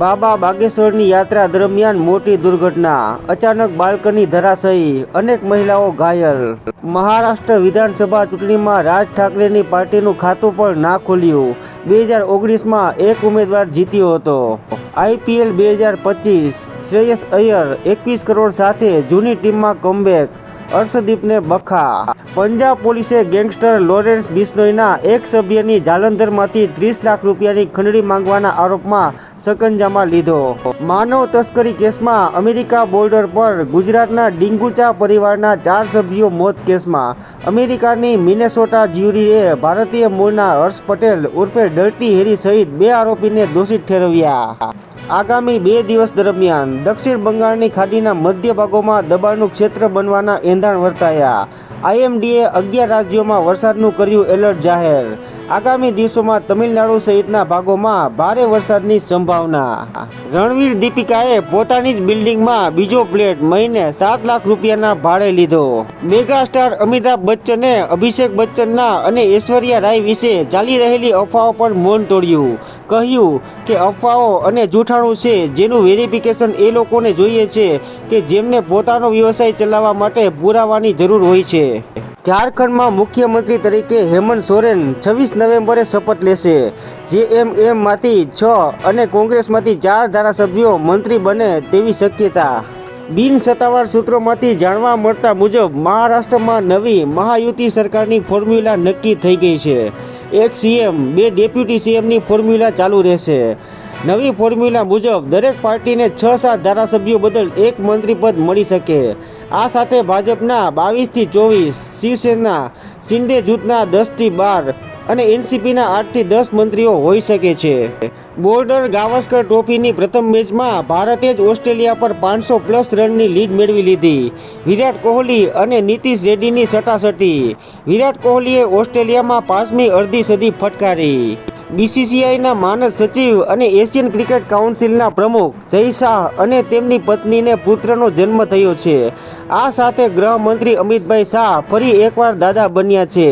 બાબા બાગેશ્વરની યાત્રા દરમિયાન મોટી દુર્ઘટના. અચાનક બાલ્કની ધરાશયી, અનેક મહિલાઓ ઘાયલ. મહારાષ્ટ્ર વિધાનસભા ચૂંટણીમાં રાજ ઠાકરેની પાર્ટીનું ખાતું પણ ના ખોલ્યું. બે હજાર ઓગણીસમાં એક ઉમેદવાર જીત્યો હતો. આઈપીએલ બે હજાર પચીસ, શ્રેયસ અય્યર એકવીસ કરોડ સાથે જૂની ટીમમાં કમબેક અર્શદીપને બખા. પંજાબ પોલીસે ગેંગસ્ટર લોરેન્સ બિશ્નોઈના એક સભ્યની જાલંધરમાંથી ત્રીસ લાખ રૂપિયાની ખંડણી માંગવાના આરોપમાં સકંજામાં લીધો. માનવ તસ્કરી કેસમાં અમેરિકા બોર્ડર પર ગુજરાતના ડિંગુચા પરિવારના ચાર સભ્યો મોત કેસમાં. અમેરિકાની મિનેસોટા જ્યુરીએ ભારતીય મૂળના હર્ષ પટેલ ઉર્ફે ડર્ટી હેરી સહિત બે આરોપીને દોષિત ઠેરવ્યા. આગામી બે દિવસ દરમિયાન દક્ષિણ બંગાળની ખાડીના મધ્ય ભાગોમાં દબાણનું ક્ષેત્ર બનવાના એંધાણ વર્તાયા. આઈએમડીએ અગિયાર રાજ્યોમાં વરસાદનું કર્યું એલર્ટ જાહેર. આગામી દિવસોમાં તમિલનાડુ સહિતના ભાગોમાં ભારે વરસાદની સંભાવના. રણવીર દીપિકાએ પોતાની જ બિલ્ડિંગમાં બીજો ફ્લેટ મહિને સાત લાખ રૂપિયાના ભાડે લીધો. મેગા સ્ટાર અમિતાભ બચ્ચને, અભિષેક બચ્ચનના અને ઐશ્વર્યા રાય વિશે ચાલી રહેલી અફવાઓ પર મૌન તોડ્યું. કહ્યું કે અફવાઓ અને જૂઠાણું છે જેનું વેરિફિકેશન એ લોકોને જોઈએ છે કે જેમને પોતાનો વ્યવસાય ચલાવવા માટે પુરાવાની જરૂર હોય છે. ઝારખંડમાં મુખ્યમંત્રી તરીકે હેમંત સોરેન છવ્વીસ નવેમ્બરે શપથ લેશે. જેએમએમમાંથી છ અને કોંગ્રેસમાંથી ચાર ધારાસભ્યો મંત્રી બને તેવી શક્યતા. બિન સત્તાવાર સૂત્રોમાંથી જાણવા મળતા મુજબ, મહારાષ્ટ્રમાં નવી મહાયુતિ સરકારની ફોર્મ્યુલા નક્કી થઈ ગઈ છે. એક સીએમ, બે ડેપ્યુટી સીએમની ફોર્મ્યુલા ચાલુ રહેશે. નવી ફોર્મ્યુલા મુજબ દરેક પાર્ટીને છ સાત ધારાસભ્યો બદલ એક મંત્રી પદ મળી શકે. આ સાથે ભાજપના બાવીસથી ચોવીસ, શિવસેના, શિંદે જૂથના દસથી બાર અને એનસીપીના આઠથી દસ મંત્રીઓ હોઈ શકે છે. બોર્ડર ગાવસ્કર ટ્રોફીની પ્રથમ મેચમાં ભારતે જ ઓસ્ટ્રેલિયા પર પાંચસો પ્લસ રનની લીડ મેળવી લીધી. વિરાટ કોહલી અને નીતિશ રેડ્ડીની સટાસટી. વિરાટ કોહલીએ ઓસ્ટ્રેલિયામાં પાંચમી અડધી સદી ફટકારી. બીસીસીઆઈના માનદ સચિવ અને એશિયન ક્રિકેટ કાઉન્સિલના પ્રમુખ જય શાહ અને તેમની પત્નીને પુત્રનો જન્મ થયો છે. આ સાથે ગૃહમંત્રી અમિતભાઈ શાહ ફરી એકવાર દાદા બન્યા છે.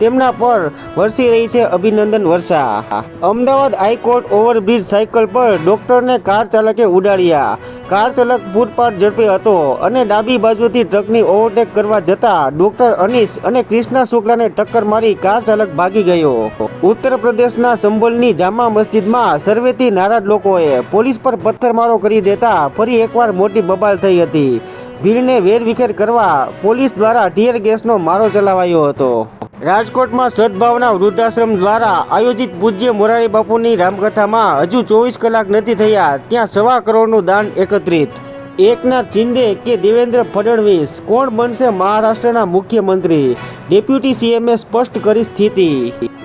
તેમના પર વરસી રહી છે અભિનંદન વર્ષા. Ahmedabad high court overbridge cycle પર ડોક્ટરને કાર ચાલકે ઉડાડ્યા. કાર ચાલક ફૂટપાથ ઝડપે હતો અને ડાબી બાજુથી ટ્રકની ઓવરટેક કરવા જતા ડોક્ટર અનીશ અને ક્રિષ્ના શુક્લાને ટક્કર મારી કાર ચાલક ભાગી ગયો. ઉત્તર પ્રદેશના સંભલની જામા મસ્જિદમાં સર્વેથી નારાજ લોકોએ પોલીસ પર પથ્થરમારો કરી દેતા ફરી એકવાર મોટી બબાલ થઈ હતી. ભીડને વેરવિખેર કરવા પોલીસ દ્વારા ટીયર ગેસનો મારો ચલાવાયો હતો. રાજકોટમાં સદભાવના વૃદ્ધાશ્રમ દ્વારા આયોજિત પૂજ્ય મોરારી બાપુની રામકથામાં હજુ ચોવીસ કલાક નથી થયા, ત્યાં સવા કરોડનું દાન એકત્રિત. એકનાથ શિંદે કે દેવેન્દ્ર ફડણવીસ, કોણ બનશે મહારાષ્ટ્રના મુખ્યમંત્રી? ડેપ્યુટી સીએમએ સ્પષ્ટ કરી સ્થિતિ.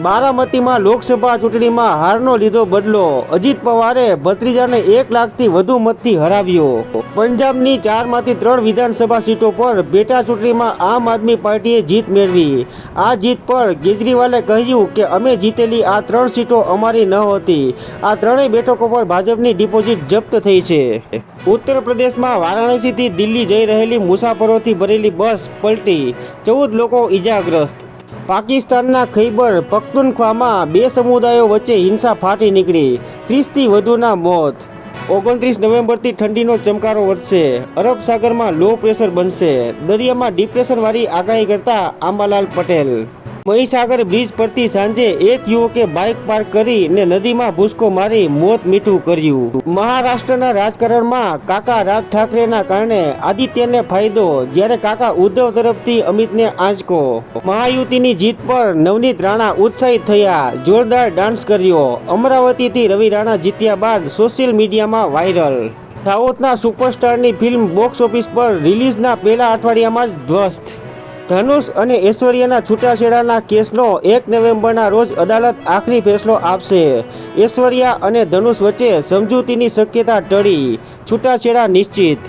બારામતીમાં લોકસભા ચૂંટણીમાં હારનો લીધો બદલો. અજીત પવારે ભત્રીજાને એક લાખથી વધુ મતથી હરાવ્યો. પંજાબની ચારમાંથી ત્રણ વિધાનસભા સીટો પર પેટા ચૂંટણીમાં આમ આદમી પાર્ટીએ જીત મેળવી. આ જીત પર કેજરીવાલે કહ્યું કે અમે જીતેલી આ ત્રણ સીટો અમારી ન હતી. આ ત્રણેય બેઠકો પર ભાજપની ડિપોઝિટ જપ્ત થઈ છે. ઉત્તર પ્રદેશમાં વારાણસીથી દિલ્હી જઈ રહેલી મુસાફરોથી ભરેલી બસ પલટી. ચૌદ લોકો ઈજાગ્રસ્ત. પાકિસ્તાનના ખૈબર પખ્તુનખ્વામાં બે સમુદાયો વચ્ચે હિંસા ફાટી નીકળી. ત્રીસથી વધુના મોત. ઓગણત્રીસ નવેમ્બરથી ઠંડીનો ચમકારો વધશે. અરબ સાગરમાં લો પ્રેશર બનશે. દરિયામાં ડિપ્રેશનવાળી આગાહી કરતા આંબાલાલ પટેલ મહીસાગર બ્રિજ પરથી સાંજે એક યુવકે બાઇક પાર્ક કરીને નદીમાં ભૂસકો મારી મોત મીઠું કર્યું. મહારાષ્ટ્રના રાજકારણમાં કાકા રાજ ઠાકરેના કારણે આદિત્યને ફાયદો, જ્યારે કાકા ઉદ્ધવ તરફથી અમિતને આંચકો. મહાયુતિની જીત પર નવનીત રાણા ઉત્સાહિત થયા, જોરદાર ડાન્સ કર્યો. અમરાવતીથી રવિ રાણા જીત્યા બાદ સોશિયલ મીડિયામાં વાયરલ. સાઉથના સુપરસ્ટારની ફિલ્મ બોક્સ ઓફિસ પર રિલીઝના પહેલા અઠવાડિયામાં જ ધ્વસ્ત ધનુષ અને ઐશ્વર્યાના છૂટાછેડાના કેસનો એક નવેમ્બરના રોજ અદાલત આખરી ફેસલો આપશે. ઐશ્વર્યા અને ધનુષ વચ્ચે સમજૂતીની શક્યતા ટળી. છૂટાછેડા નિશ્ચિત.